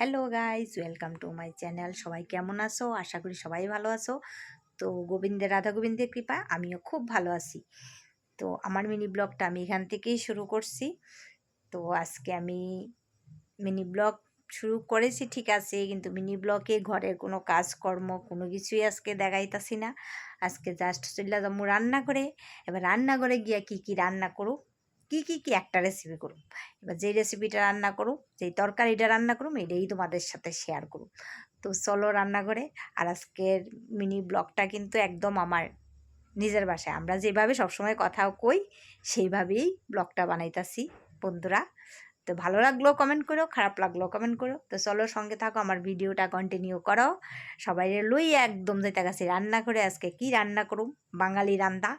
Hello guys welcome to my channel. সবাই কেমন আছো? আশা করি সবাই ভালো আছো। তো গোবিন্দের, রাধা গোবিন্দের কৃপা, আমিও খুব ভালো আছি। তো আমার মিনি ব্লগটা আমি এখান থেকেই শুরু করছি। তো আজকে আমি মিনি ব্লগ শুরু করেছি, ঠিক আছে, কিন্তু মিনি ব্লগে ঘরের কোনো কাজকর্ম, কোনো কিছুই আজকে দেখাইতাছি না। আজকে জাস্ট চলে যাব রান্না করে এবার রান্না করে গিয়া কি কি রান্না করো কি কি কি একটা রেসিপি করুম এবার যেই রেসিপিটা রান্না করুম যেই তরকারিটা রান্না করুম এটাই তোমাদের সাথে শেয়ার করুম তো চলো রান্না করে আর আজকের মিনি ব্লগটা কিন্তু একদম আমার নিজের বাসায়। আমরা যেভাবে সবসময় কথা কই, সেইভাবেই ব্লগটা বানাইতাছি, বন্ধুরা। তো ভালো লাগল কমেন্ট করো, খারাপ লাগল কমেন্ট করো। তো চলো সঙ্গে থাকো, আমার ভিডিওটা কন্টিনিউ করো। সবাই লই একদম যেটা গেছে। রান্না করে আজকে কি রান্না করুম? বাঙালি রান্না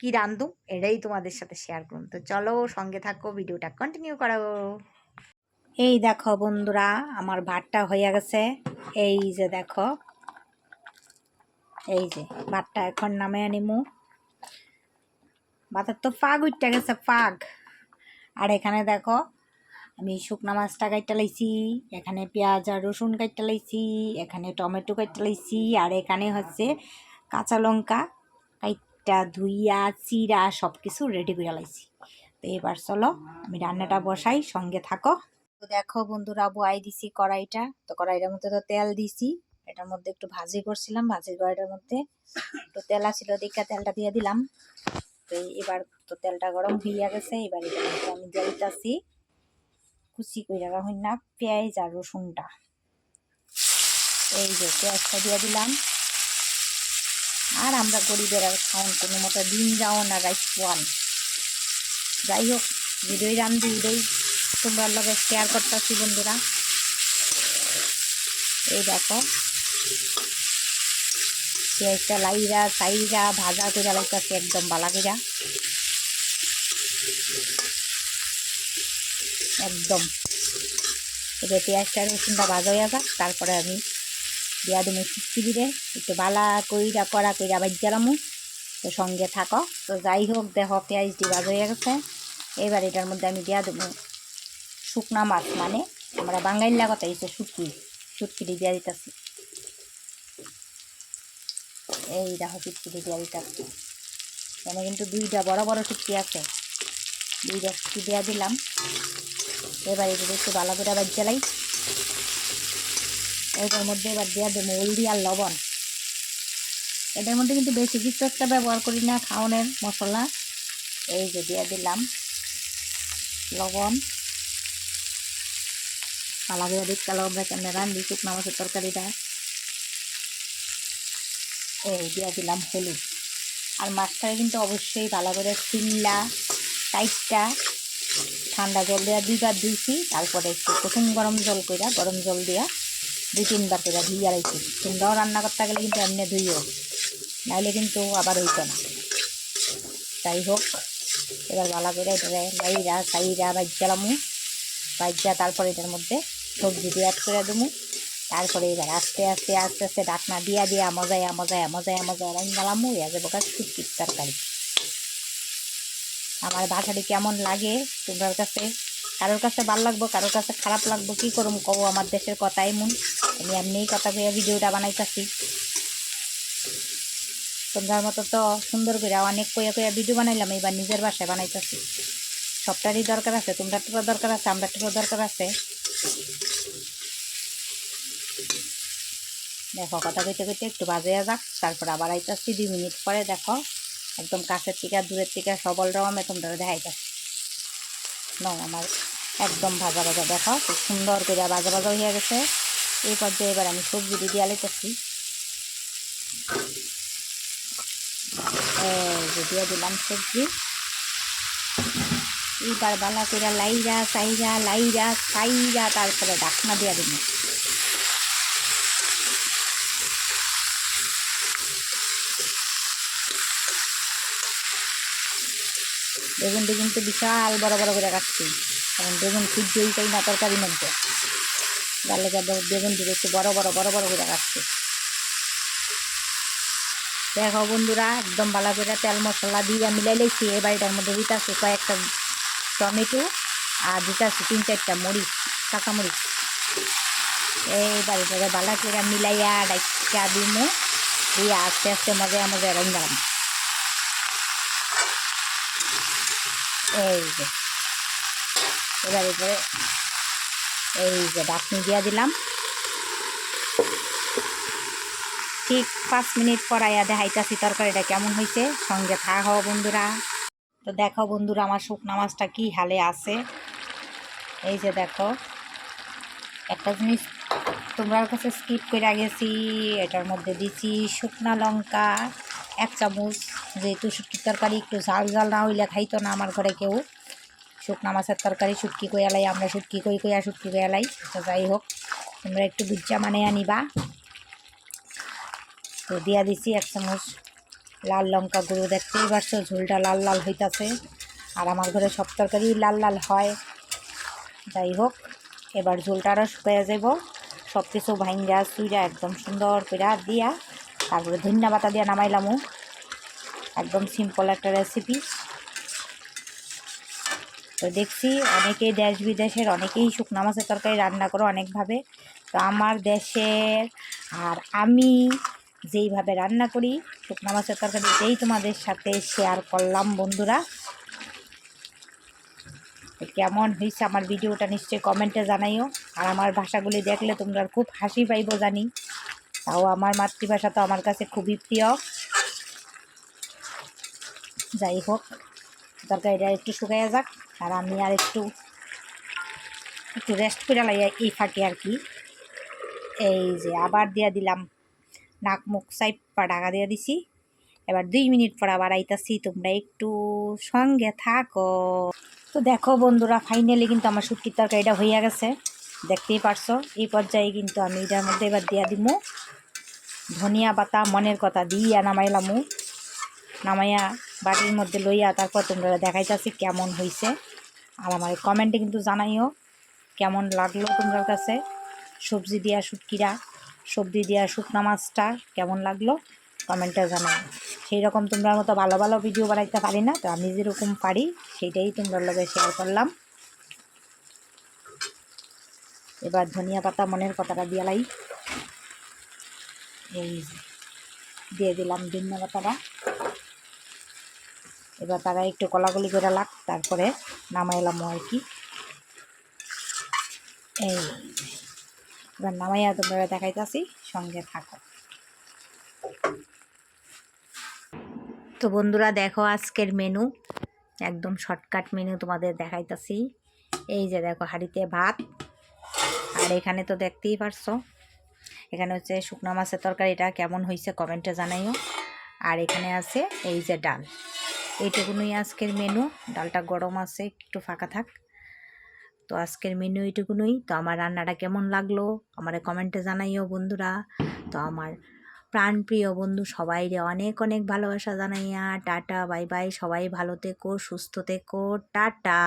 কি রান্ধুম এটাই তোমাদের সাথে শেয়ার করুম। তো চলো সঙ্গে থাকো, ভিডিওটা কন্টিনিউ করো। এই দেখো বন্ধুরা, আমার ভাতটা হয়ে গেছে। এই যে দেখো, এই যে ভাতটা এখন নামে আনিমু। ভাতের তো ফাগ উঠতে গেছে, ফাগ। আর এখানে দেখো আমি শুকনা মাছটা কাইটা লাইছি, এখানে পেঁয়াজ আর রসুন কাইটা লাইছি, এখানে টমেটো কাইটা লাইছি, আর এখানে হচ্ছে কাঁচা লঙ্কা কাইটা ধুইয়া, চিরা সব কিছু রেডি করে লাইছি। তো এবার চলো আমি রান্নাটা বসাই, সঙ্গে থাকো। তো দেখো বন্ধুরা বয়াই দিছি কড়াইটা। তো কড়াইটার মধ্যে তো তেল দিছি, এটার মধ্যে একটু ভাজি করছিলাম, ভাজির কড়াইটার মধ্যে তো তেল আসছিল দেখা তেলটা দিয়ে দিলাম। তো এবার তো তেলটা গরম হইয়া গেছে, এবার আমি দিয়ে কুচি করে রাখুন না, পেঁয়াজ আর রসুনটা। এই যে পেঁয়াজটা দিয়ে দিলাম। আর আমরা গরিবের আর খাওয়ান কোনো মতো দিন যাও না রাইস পোয়ান। যাই হোক, ভিডিওই রান্ধি ভিডিওই তোমরা লগে শেয়ার করতেছি, বন্ধুরা। এই দেখো। পেঁয়াজটা লাইরা সাইরা ভাজা করে লাইতেছে, একদম বালা করে একদম। এবার পেঁয়াজটা রসুনটা ভাজা হয়ে যাক, তারপরে আমি দিয়া দিমু চিপচিপি রে একটু বালা কইরা করা কইরা বাজ্যালামু তো সঙ্গে থাকো। তো যাই হোক, দেখো পেঁয়াজটি ভাজা হয়ে গেছে। এবার এটার মধ্যে আমি দিয়া দেবো শুকনা মাছ মানে আমরা বাঙাইলা কথা হচ্ছে শুটকি। শুটকিটি দিয়া দিতেছি। এই দেখো শুটকিটি দিয়া দিতেছি। এখানে কিন্তু দুইটা বড় বড় শুটকি আছে। দুইটা শুটকি দিয়া দিলাম। এবার এগুলো একটু ভালো করে আবার জ্বালাই। এটার মধ্যে এবার দেওয়া দেবো হলদি আর লবণ। এটার মধ্যে কিন্তু বেশি কিছু একটা ব্যবহার করি না খাওয়ানোর মশলা। এই যে দিয়ে দিলাম লবণ। পালা করে কালো আমরা কেমন রান্ধি শুকনো মাছের তরকারিটা। এই দিয়ে দিলাম হলুদ। আর মাছটাকে কিন্তু অবশ্যই ভালো করে শিল্লা টাইটটা ঠান্ডা জল দেওয়া দুইবার ধুইছি, তারপরে একটু প্রথম গরম জল কইরা, গরম জল দিয়া দুই তিনবার করে ধুইয়া রাখছি তোমরাও রান্না করতে গেলে কিন্তু এমনি ধুইও, নাইলে কিন্তু আবার হইতো না। যাই হোক এবার ভালো করে এটারে লাইরা, সাইরা বাজ্যালামু বাজ্যা তারপরে এটার মধ্যে সবজি দিয়ে অ্যাড করে দেবো। তারপরে এবার আস্তে আস্তে আস্তে আস্তে ডাকনা দিয়া দিয়া মজায়া মজায়া মজায়া মজায়া রান্নালামু ইয়া যাব কাজ তরকারি। আমার বাসাটি কেমন লাগে তোমার কাছে? কারোর কাছে ভালো লাগবো, কারোর কাছে খারাপ লাগবো? কি করুম কবো? আমার দেশের কথা এমন। আমি এমনিই কথা কইয়া ভিডিওটা বানাইতেছি। তোমরার মতো তো সুন্দর করে অনেক কইয়া কইয়া ভিডিও বানাইলাম, এবার নিজের বাসায় বানাইতেছি। সবটারই দরকার আছে। তোমরা দরকার আছে আমরা তো দরকার আছে। দেখো, কথা কইতে কইতে একটু বাজে যাক, তারপর আবার আইতাছি দুই মিনিট পরে, দেখো। একদম কাছের থেকে দূরের থেকে সবল রকমে তোমরা দেখাইতেছি ন আমার একদম ভাজা ভাজা, দেখো খুব সুন্দর করে ভাজা ভাজা হয়ে গেছে। এই পর্যায়ে এবার আমি সবজি দিয়ে আলাইতেছি। দিয়ে দিলাম সবজি। এইবার বালা করে লাইরা, সাইরা লাইরা, সাইরা, তারপরে ডাকনা দিয়ে দিন বেগুনটি কিন্তু বিশাল বড় বড় করে কাটছি। কারণ বেগুন খুঁজছেই চাই না তরকারির মধ্যে। যার লেগে বেগুনটি একটু বড় বড় বড় বড় করে কাটছি। দেখো বন্ধুরা, একদম ভালো করে তেল মশলা দিয়ে মিলাই লেছি এই বাড়িটার মধ্যে দিতেছি কয়েকটা টমেটো আর দিতেছি তিন চারটা মরিচ, কাঁচা মরিচ। এইবার এটাকে বালা করে মিলাইয়া ডাইকা দিমু। দিয়ে আস্তে আস্তে মজা মজা রং এই যে। এবার এবারে এই যে ডাকনি দিয়া দিলাম। ঠিক পাঁচ মিনিট পর আয়া দেখাইতাছি তরকারিটা কেমন হয়েছে সঙ্গে থাক বন্ধুরা। তো দেখো বন্ধুরা আমার শুকনা মাছটা কি হালে আছে। এই যে দেখো। একটা জিনিস তোমরার কাছে স্কিপ করে গেছি, এটার মধ্যে দিছি শুকনা লঙ্কা। এক চামচ যেহেতু শুটকির তরকারি, একটু ঝাল ঝাল না হইলে খাইতো না আমার ঘরে কেউ। শুকনা মাছের তরকারি শুটকি কইয়ালাই আমরা শুটকি কই কইয়া শুটকি কইয়ালাই তো যাই হোক, তোমরা একটু বুজ্জা মানে আনিবা। তো দিয়া দিছি এক চামচ লাল লঙ্কা গুঁড়ো, দেখতেই পারছ ঝোলটা লাল লাল হইতাছে। আর আমার ঘরে সব তরকারি লাল লাল হয়। যাই হোক, এবার ঝোলটা আরও শুকাইয়া যাব সব কিছু ভাঙ্গা চুইরা একদম সুন্দর করে দিয়া তারপরে ধনিয়া পাতা দিয়ে নামাইলামও একদম সিম্পল একটা রেসিপি তো দেখছি অনেকেই দেশ বিদেশের, অনেকেই শুকনা মাছের তরকারি রান্না করো অনেকভাবে। তো আমার দেশের আর আমি যেইভাবে রান্না করি, শুকনা মাছের তরকারি এটাই তোমাদের সাথে শেয়ার করলাম বন্ধুরা। কেমন হয়েছে আমার ভিডিওটা নিশ্চয়ই কমেন্টে জানাইও। আর আমার ভাষাগুলি দেখলে তোমরা খুব হাসি পাইবো জানি। তাও আমার মাতৃভাষা তো আমার কাছে খুবই প্রিয়। যাই হোক, তরকারিটা একটু শুকাইয়া যাক, আর আমি আর একটু একটু রেস্ট করে লাই এই ফাঁকে আর কি। এই যে আবার দিয়া দিলাম, নাক মুখ সাইপা ঢাকা দিয়ে দিছি। এবার দুই মিনিট পর আবার আইতাছি, তোমরা একটু সঙ্গে থাকো। তো দেখো বন্ধুরা ফাইনালি কিন্তু আমার শুটকির তরকারিটা হইয়া গেছে। দেখতেই পারছ, এই পর্যায়ে কিন্তু আমি এটার মধ্যে এবার দিয়া দিমু। ধনিয়া পাতা, মনের কথা দিয়া নামাইলামু। নামাইয়া বাটির মধ্যে লইয়া তারপর তোমরা দেখাইতাছি কেমন হইছে। আর আমার কমেন্টে কিন্তু জানাইও কেমন লাগল তোমার কাছে। সবজি দিয়া শুটকিরা সবজি দিয়া শুকনা মাছটা কেমন লাগল কমেন্টে জানাই সেই রকম তোমরা মতো ভালো ভালো ভিডিও বানাইতে পারি না, তো আমি যেরকম পারি সেইটাই তোমরা লগে শেয়ার করলাম। এবার ধনিয়া পাতা মনের কথাটা দিয়ালাই এই দিয়ে দিলাম ধনিয়া পাতাটা এবার তারা একটু কলাগুলি করে লাগ, তারপরে নামাইলাম আর কি। এই, এবার নামাইয়া তোমরা দেখাইতাছি, সঙ্গে থাকো। তো বন্ধুরা, দেখো আজকের মেনু একদম শর্টকাট মেনু তোমাদের দেখাইতাছি। এই যে দেখো, হাঁড়িতে ভাত। আর এখানে তো দেখতেই পারছ এখানে হচ্ছে শুকনো মাছের তরকারিটা কেমন হয়েছে কমেন্টে জানাইও। আর এখানে আছে এই যে ডাল। এইটুকুনই আজকের মেনু ডালটা গরম আছে, একটু ফাঁকা থাক। তো আজকের মেনু এইটুকুনই। তো আমার রান্নাটা কেমন লাগল, আমার কমেন্টে জানাইও বন্ধুরা। তো আমার প্রাণপ্রিয় বন্ধু, সবাইরে অনেক অনেক ভালোবাসা জানাইয়া। টাটা, বাই বাই, সবাই ভালো থেকো, সুস্থ থেকো, টাটা।